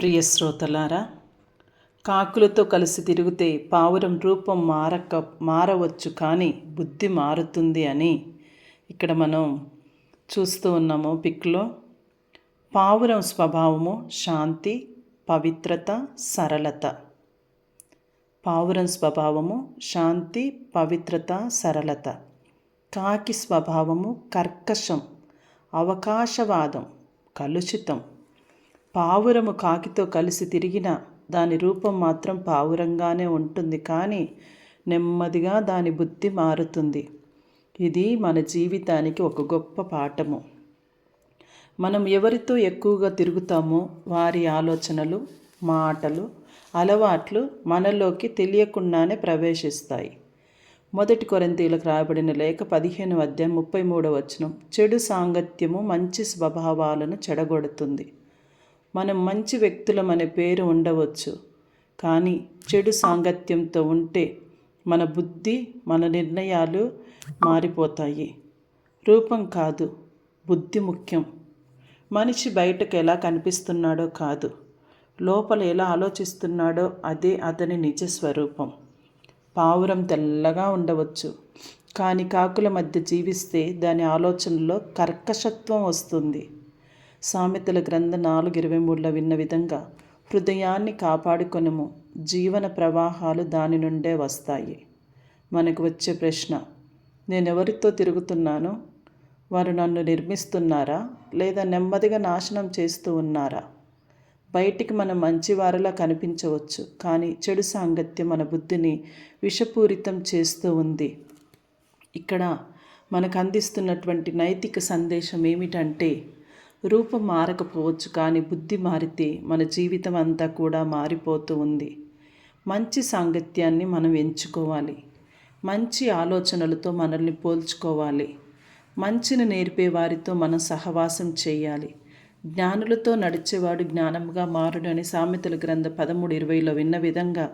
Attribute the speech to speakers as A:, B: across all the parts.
A: ప్రియ శ్రోతలారా కాకులతో కలిసి తిరిగితే పావురం రూపం మారక మారవచ్చు కానీ బుద్ధి మారుతుంది అని ఇక్కడ మనం చూస్తూ ఉన్నాము. పిక్లో పావురం స్వభావము శాంతి పవిత్రత సరళత. పావురం స్వభావము శాంతి పవిత్రత సరళత. కాకి స్వభావము కర్కశం అవకాశవాదం కలుషితం. పావురము కాకితో కలిసి తిరిగిన దాని రూపం మాత్రం పావురంగానే ఉంటుంది. కానీ నెమ్మదిగా దాని బుద్ధి మారుతుంది. ఇది మన జీవితానికి ఒక గొప్ప పాఠము. మనం ఎవరితో ఎక్కువగా తిరుగుతామో వారి ఆలోచనలు మాటలు అలవాట్లు మనలోకి తెలియకుండానే ప్రవేశిస్తాయి. మొదటి కొరంతీలకు రాయబడిన లేఖ పదిహేను అధ్యాయం ముప్పై మూడవ వచనం చెడు సాంగత్యము మంచి స్వభావాలను చెడగొడుతుంది. మనం మంచి వ్యక్తులం అనే పేరు ఉండవచ్చు. కానీ చెడు సాంగత్యంతో ఉంటే మన బుద్ధి మన నిర్ణయాలు మారిపోతాయి. రూపం కాదు బుద్ధి ముఖ్యం. మనిషి బయటకు ఎలా కనిపిస్తున్నాడో కాదు. లోపల ఎలా ఆలోచిస్తున్నాడో అదే అతని నిజ స్వరూపం. పావురం తెల్లగా ఉండవచ్చు. కానీ కాకుల మధ్య జీవిస్తే దాని ఆలోచనలో కర్కశత్వం వస్తుంది. సామెతల గ్రంథ నాలుగు ఇరవై మూడులో విన్న విధంగా హృదయాన్ని కాపాడుకొనము జీవన ప్రవాహాలు దాని నుండే వస్తాయి. మనకు వచ్చే ప్రశ్న నేను ఎవరితో తిరుగుతున్నానో? వారు నన్ను నిర్మిస్తున్నారా? లేదా నెమ్మదిగా నాశనం చేస్తూ ఉన్నారా? బయటికి మనం మంచివారిలా కనిపించవచ్చు కానీ చెడు సాంగత్యం మన బుద్ధిని విషపూరితం చేస్తూ ఉంది. ఇక్కడ మనకు అందిస్తున్నటువంటి నైతిక సందేశం ఏమిటంటే రూపం మారకపోవచ్చు కానీ బుద్ధి మారితే మన జీవితం అంతా కూడా మారిపోతూ ఉంది. మంచి సాంగత్యాన్ని మనం ఎంచుకోవాలి. మంచి ఆలోచనలతో మనల్ని పోల్చుకోవాలి. మంచిని నేర్పే వారితో మనం సహవాసం చేయాలి. జ్ఞానులతో నడిచేవాడు జ్ఞానంగా మారుడని సామెతల గ్రంథ పదమూడు ఇరవైలో విన్న విధంగా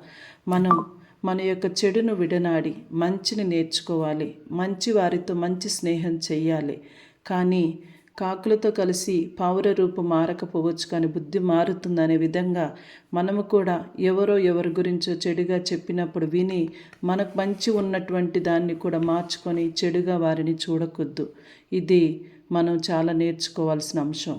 A: మనం మన యొక్క చెడును విడనాడి మంచిని నేర్చుకోవాలి. మంచి వారితో మంచి స్నేహం చేయాలి. కానీ కాకులతో కలిసి పావుర రూపు మారకపోవచ్చు కానీ బుద్ధి మారుతుందనే విధంగా మనము కూడా ఎవరో ఎవరి గురించో చెడుగా చెప్పినప్పుడు విని మనకు మంచి ఉన్నటువంటి దాన్ని కూడా మార్చుకొని చెడుగా వారిని చూడకూడదు. ఇది మనం చాలా నేర్చుకోవాల్సిన అంశం.